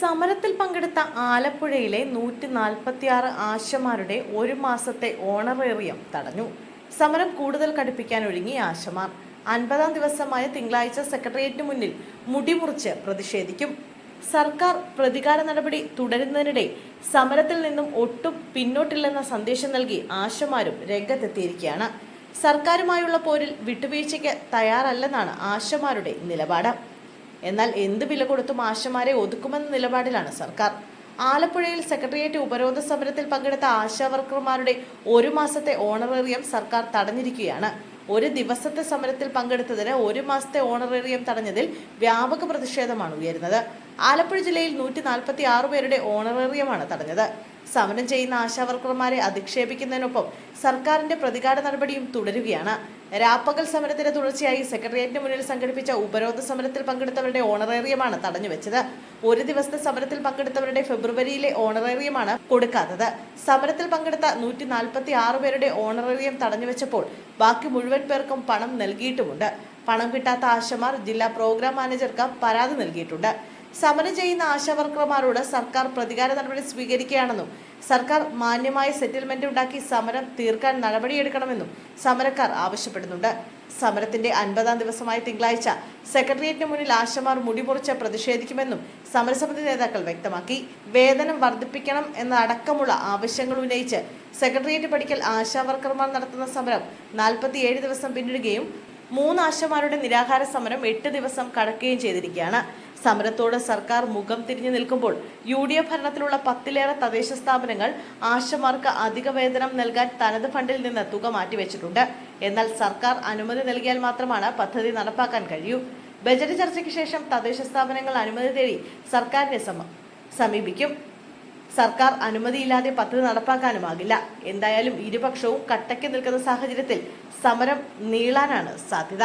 സമരത്തിൽ പങ്കെടുത്ത ആലപ്പുഴയിലെ നൂറ്റി നാൽപ്പത്തിയാറ് ആശമാരുടെ ഒരു മാസത്തെ ഓണറേറിയം തടഞ്ഞു. സമരം കൂടുതൽ കടുപ്പിക്കാൻ ഒരുങ്ങി ആശമാർ. അൻപതാം ദിവസമായ തിങ്കളാഴ്ച സെക്രട്ടേറിയറ്റിന് മുന്നിൽ മുടിമുറിച്ച് പ്രതിഷേധിക്കും. സർക്കാർ പ്രതികാര നടപടി തുടരുന്നതിനിടെ സമരത്തിൽ നിന്നും ഒട്ടും പിന്നോട്ടില്ലെന്ന സന്ദേശം നൽകി ആശമാരും രംഗത്തെത്തിയിരിക്കുകയാണ്. സർക്കാരുമായുള്ള പോരിൽ വിട്ടുവീഴ്ചയ്ക്ക് തയ്യാറല്ലെന്നാണ് ആശമാരുടെ നിലപാട്. എന്നാൽ എന്ത് വില കൊടുത്തും ആശമാരെ ഒതുക്കുമെന്ന നിലപാടിലാണ് സർക്കാർ. ആലപ്പുഴയിൽ സെക്രട്ടേറിയറ്റ് ഉപരോധ സമരത്തിൽ പങ്കെടുത്ത ആശാ വർക്കർമാരുടെ ഒരു മാസത്തെ ഓണറേറിയം സർക്കാർ തടഞ്ഞിരിക്കുകയാണ്. ഒരു ദിവസത്തെ സമരത്തിൽ പങ്കെടുത്തതിന് ഒരു മാസത്തെ ഓണറേറിയം തടഞ്ഞതിൽ വ്യാപക പ്രതിഷേധമാണ് ഉയരുന്നത്. ആലപ്പുഴ ജില്ലയിൽ നൂറ്റി നാൽപ്പത്തി ആറ് പേരുടെ ഓണറേറിയമാണ് തടഞ്ഞത്. സമരം ചെയ്യുന്ന ആശാവർക്കർമാരെ അധിക്ഷേപിക്കുന്നതിനൊപ്പം സർക്കാരിന്റെ പ്രതികാര നടപടിയും തുടരുകയാണ്. രാപ്പകൽ സമരത്തിന്റെ തുടർച്ചയായി സെക്രട്ടേറിയറ്റിന് മുന്നിൽ സംഘടിപ്പിച്ച ഉപരോധ സമരത്തിൽ പങ്കെടുത്തവരുടെ ഓണറേറിയമാണ് തടഞ്ഞുവെച്ചത്. ഒരു ദിവസത്തെ സമരത്തിൽ പങ്കെടുത്തവരുടെ ഫെബ്രുവരിയിലെ ഓണറേറിയമാണ് കൊടുക്കാത്തത്. സമരത്തിൽ പങ്കെടുത്ത നൂറ്റി നാൽപ്പത്തി ആറ് പേരുടെ ഓണറേറിയം തടഞ്ഞുവെച്ചപ്പോൾ ബാക്കി മുഴുവൻ പേർക്കും പണം നൽകിയിട്ടുമുണ്ട്. പണം കിട്ടാത്ത ആശമാർ ജില്ലാ പ്രോഗ്രാം മാനേജർക്ക് പരാതി നൽകിയിട്ടുണ്ട്. സമരം ചെയ്യുന്ന ആശാവർക്കർമാരോട് സർക്കാർ പ്രതികാര നടപടി സ്വീകരിക്കുകയാണെന്നും സർക്കാർ മാന്യമായ സെറ്റിൽമെന്റ് ഉണ്ടാക്കി സമരം തീർക്കാൻ നടപടിയെടുക്കണമെന്നും സമരക്കാർ ആവശ്യപ്പെടുന്നുണ്ട്. സമരത്തിന്റെ അൻപതാം ദിവസമായ തിങ്കളാഴ്ച സെക്രട്ടേറിയറ്റിന് മുന്നിൽ ആശമാർ മുടിമുറിച്ച് പ്രതിഷേധിക്കുമെന്നും സമരസമിതി നേതാക്കൾ വ്യക്തമാക്കി. വേതനം വർദ്ധിപ്പിക്കണം എന്നടക്കമുള്ള ആവശ്യങ്ങൾ ഉന്നയിച്ച് സെക്രട്ടേറിയറ്റ് പഠിക്കൽ ആശാവർക്കർമാർ നടത്തുന്ന സമരം നാൽപ്പത്തിയേഴ് ദിവസം പിന്നിടുകയും മൂന്ന് ആശമാരുടെ നിരാഹാര സമരം എട്ട് ദിവസം കടക്കുകയും ചെയ്തിരിക്കുകയാണ്. സമരത്തോട് സർക്കാർ മുഖം തിരിഞ്ഞു നിൽക്കുമ്പോൾ യു ഡി എഫ് ഭരണത്തിലുള്ള പത്തിലേറെ തദ്ദേശ സ്ഥാപനങ്ങൾ ആശമാർക്ക് അധിക വേതനം നൽകാൻ തനത് ഫണ്ടിൽ നിന്ന് തുക മാറ്റിവെച്ചിട്ടുണ്ട്. എന്നാൽ സർക്കാർ അനുമതി നൽകിയാൽ മാത്രമാണ് പദ്ധതി നടപ്പാക്കാൻ കഴിയൂ. ബജറ്റ് ചർച്ചയ്ക്ക് ശേഷം തദ്ദേശ സ്ഥാപനങ്ങൾ അനുമതി തേടി സർക്കാരിനെ സമീപിക്കും. സർക്കാർ അനുമതിയില്ലാതെ പദ്ധതി നടപ്പാക്കാനുമാകില്ല. എന്തായാലും ഇരുപക്ഷവും കട്ടയ്ക്ക് നിൽക്കുന്ന സാഹചര്യത്തിൽ സമരം നീളാനാണ് സാധ്യത.